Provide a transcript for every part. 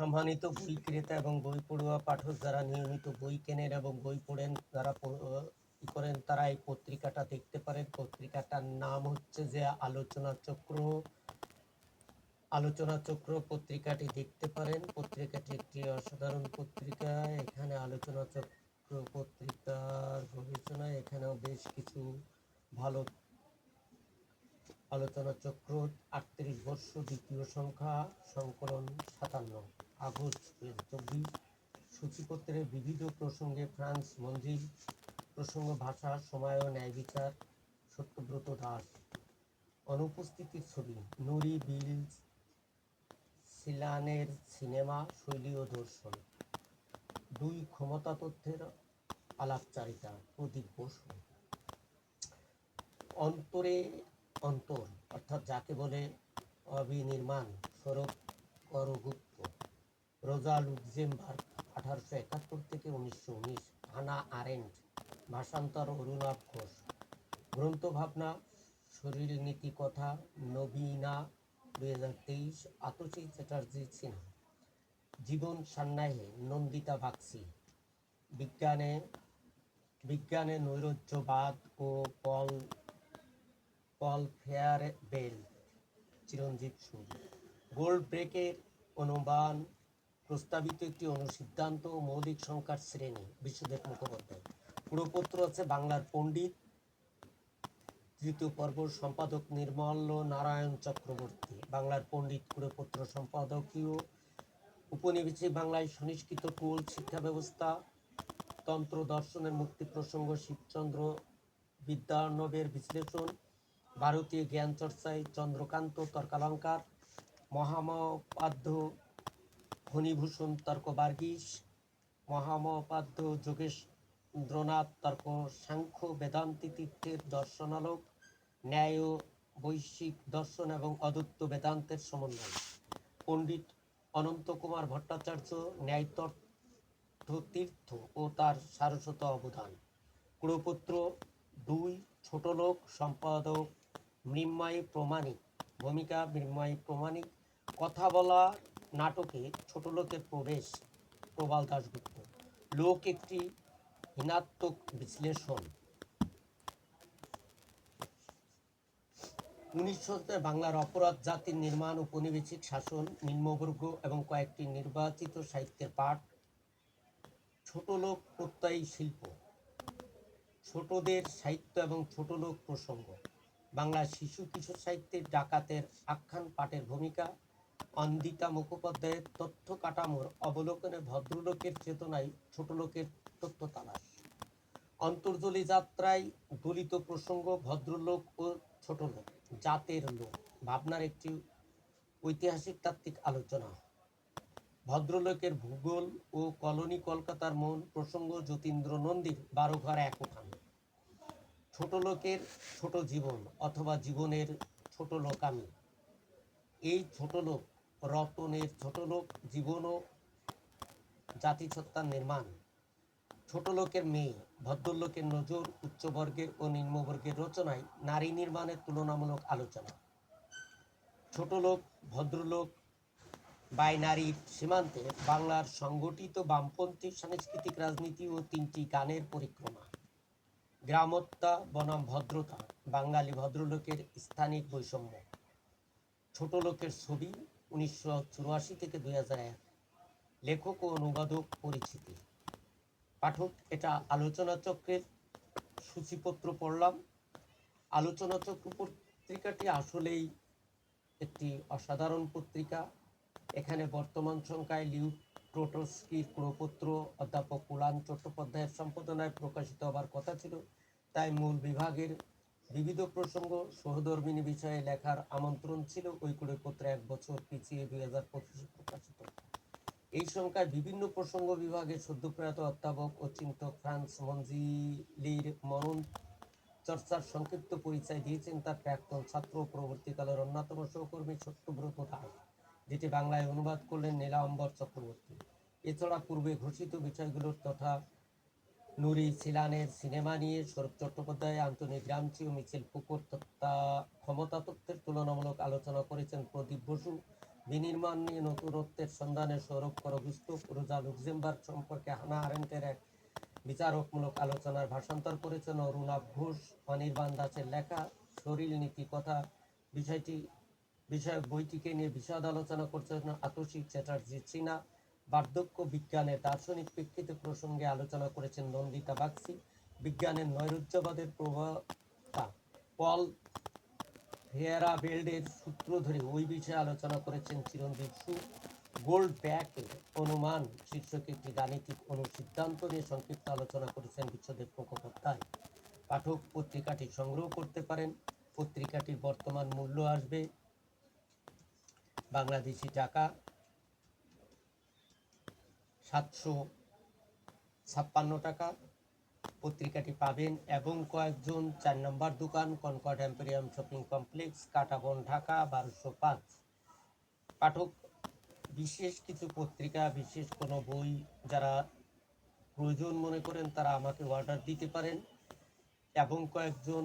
সম্মানিত বই ক্রেতা এবং বই পড়ুয়া পাঠক যারা নিয়মিত বই কেনেন এবং বই পড়েন, যারা করেন, তারা এই পত্রিকাটা দেখতে পারেন। পত্রিকাটার নাম হচ্ছে যে আলোচনা চক্র। আলোচনা চক্র পত্রিকাটি দেখতে পারেন। পত্রিকাটি একটি অসাধারণ পত্রিকা। এখানে আলোচনা চক্র পত্রিকার গবেষণায় এখানেও বেশ কিছু ভালো আলোচনা চক্র। আটত্রিশ বর্ষ দ্বিতীয় সংখ্যা, সংকলন সাতান্ন। আগস্ট চব্বিশ সূচিপত্রের বিবিধ প্রসঙ্গে ফ্রান্স মঞ্জিল প্রসঙ্গ ভাষা, সময় ও ন্যায় বিচার, সত্যব্রত দাস। অনুপস্থিতির ছবি, নুরি বিল সিলানের সিনেমা, শৈলী ও দর্শন। দুই ক্ষমতা তথ্যের আলাপচারিতা, প্রদীপ বসু অন্তরে অন্তর, অর্থাৎ যাকে বলে অবিনির্মাণ স্বরূপ করগুপ্ত রোজা লুক্সেমবার্গ আঠারোশো একাত্তর থেকে উনিশশো উনিশ, হানা আরেন্ট, ভাষান্তর অরুণাভ ঘোষ। গ্রন্থ ভাবনা শরীর নীতি কথা, নবীনা, দুই হাজার তেইশ, আতসী চ্যাটার্জি সিনহা। জীবন সান্নাহে নন্দিতা বাগচি বিজ্ঞানে বিজ্ঞানে নৈরাজ্যবাদ ও Paul Paul Feyerabend Chiranjit Sur. Gold ব্রেকের অনুমান প্রস্তাবিত একটি অনুসিদ্ধান্ত ও মৌলিক সংখ্যার শ্রেণি, বিশ্বদেব মুখোপাধ্যায়। পুরোপত্র আছে বাংলার পণ্ডিত, তৃতীয় পর্ব সম্পাদক নির্মল্য নারায়ণ চক্রবর্তী। বাংলার পণ্ডিত কুড়েপত্র সম্পাদকীয়, উপনিবেশিক বাংলায় সুনিষ্কৃত কুল, শিক্ষা ব্যবস্থা, তন্ত্র দর্শনের মুক্তি প্রসঙ্গ, শিবচন্দ্র বিদ্যানবের বিশ্লেষণ, ভারতীয় জ্ঞান চর্চায় চন্দ্রকান্ত তর্কালঙ্কার মহামপাধ্য ফণীভূষণ তর্ক বার্গিস মহামপাধ্য যোগেন্দ্রনাথ তর্ক সাংখ্য বেদান্তি তীর্থের দর্শনালোক, ন্যায় বৈশ্বিক দর্শন এবং অদ্বৈত বেদান্তের সমন্বয়। পণ্ডিত অনন্ত কুমার ভট্টাচার্য ন্যায়তত্ত্ব তীর্থ ও তার সারস্বত অবদান। কুড়পুত্র দুই ছোট লোক সম্পাদক মৃন্ময়ী প্রমাণিক, ভূমিকা মৃন্ময়ী প্রমাণিক, কথা বলা নাটকে ছোট লোকের প্রবেশ, প্রবাল দাশগুপ্ত। লোক একটি হীনাত্মক বিশ্লেষণ। উনিশশো বাংলার অপরাধ জাতির নির্মাণ উপনিবেশিক শাসন, নিম্নবর্গ এবং কয়েকটি নির্বাচিত সাহিত্যের পাঠ। ছোট লোক প্রত্যয়ী শিল্প। ছোটদের সাহিত্য এবং ছোট লোক প্রসঙ্গ। বাংলা শিশু কিশোর সাহিত্যের ডাকাতের আখ্যান, পাঠের ভূমিকা। অন্দিতা মুখোপাধ্যায়ের তথ্য কাঠামোর অবলোকনে ভদ্রলোকের চেতনায় ছোটলোকের তথ্য তালাশ। অন্তর্জলী যাত্রায় দলিত প্রসঙ্গ, ভদ্রলোক ও ছোট লোক জাতের লোক, ভাবনার একটি ঐতিহাসিক তাত্ত্বিক আলোচনা। ভদ্রলোকের ভূগোল ও কলোনি কলকাতার মন প্রসঙ্গ যতীন্দ্র নন্দীর বারো ঘর এক উঠান। ছোট লোকের ছোট জীবন অথবা জীবনের ছোট লোকামি এই ছোট লোক রতনের ছোট লোক জীবন ও জাতিসত্তার নির্মাণ। ছোট লোকের মেয়ে, ভদ্রলোকের নজর উচ্চবর্গের ও নিম্নবর্গের রচনায় নারী নির্মাণের তুলনামূলক আলোচনা। ছোট লোক, ভদ্রলোক, বাইনারির সীমান্তে বাংলার সংগঠিত বামপন্থী সাংস্কৃতিক রাজনীতি ও তিনটি গানের পরিক্রমা। গ্রামত্তা, বনাম ভদ্রতা, বাঙালি ভদ্রলোকের স্থানিক বৈষম্য। ছোট লোকের ছবি উনিশশো চুরাশি থেকে দুই হাজার এক। লেখক ও অনুবাদক পরিচিতি। পাঠক, এটা আলোচনা চক্রের সূচিপত্র পড়লাম। আলোচনা চক্র পত্রিকাটি আসলেই একটি অসাধারণ পত্রিকা। এখানে বর্তমান সংখ্যায় লিউ টোটস্কির প্রপত্র অধ্যাপক কুলান চট্টোপাধ্যায়ের সম্পাদনায় প্রকাশিত হবার কথা ছিল। তাই মূল বিভাগের বিবিধ প্রসঙ্গ, সহধর্মিনী বিষয়ে লেখার আমন্ত্রণ ছিল ওই পত্রে এক বছর পিছিয়ে দুই হাজার পঁচিশে প্রকাশিত। এই সংখ্যায় বিভিন্ন প্রসঙ্গ বিভাগে সদ্যপ্রয়াত অধ্যাপক ও চিন্তক ফ্রান্স মঞ্জিলির মনন চর্চার সংক্ষিপ্ত পরিচয় দিয়েছেন তার প্রাক্তন ছাত্র পরবর্তীকালের অন্যতম সহকর্মী সত্যব্রত দাস, যেটি বাংলায় অনুবাদ করলেন নীলাম্বর চক্রবর্তী। এছাড়া পূর্বে ঘোষিত বিষয়গুলোর তথা নুরি সিলানের সিনেমা নিয়ে সৌরভ চট্টোপাধ্যায়, আন্তনি গ্রামচি ও মিছিল পুকুর তথা ক্ষমতা তত্ত্বের তুলনামূলক আলোচনা করেছেন প্রদীপ বসু। বিনির্মাণ নিয়ে নতুনত্বের সন্ধানে সৌরভ করগুস্তু রোজা লুক্সেমবার্গ সম্পর্কে হানা আরেন্টের এক বিচারকমূলক আলোচনার ভাষান্তর করেছেন অরুণাভ ঘোষ। অনির্বাণ দাসের লেখা, শরীর নীতি কথা, বিষয়টি, বিষয়ক বইটিকে নিয়ে বিশদ আলোচনা করছেন আতসী চ্যাটার্জি চীনা। বার্ধক্য বিজ্ঞানের দার্শনিক প্রেক্ষিতে প্রসঙ্গে আলোচনা করেছেন নন্দিতা বাগচি। বিজ্ঞানের নৈরুজ্যবাদের প্রবক্তা পল হেয়ারা বেল্ডের সূত্র ধরে ওই বিষয়ে আলোচনা করেছেন চিরঞ্জীব সু। গোল্ড ব্যাকের অনুমান শীর্ষক একটি গাণিতিক অনুসিদ্ধান্ত নিয়ে সংক্ষিপ্ত আলোচনা করেছেন বিশ্বদেব মুখোপাধ্যায় পাঠক পত্রিকাটি সংগ্রহ করতে পারেন। পত্রিকাটির বর্তমান মূল্য আসবে বাংলাদেশি টাকা। সাতশো ছাপ্পান্ন টাকা পত্রিকাটি পাবেন এবং কয়েকজন চার নম্বর দোকান Concord Emporium shopping complex, Katabon Dhaka, বারোশো পাঁচ। পাঠক, বিশেষ কিছু পত্রিকা, বিশেষ কোনো বই যারা প্রয়োজন মনে করেন তারা আমাকে অর্ডার দিতে পারেন এবং কয়েকজন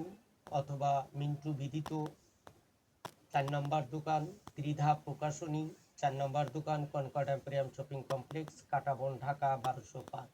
অথবা মিন্টু বিদিত চার নম্বর দোকান, ত্রিধা প্রকাশনী চার নম্বর দোকান Concord Emporium shopping complex Katabon Dhaka বারোশো পাঁচ।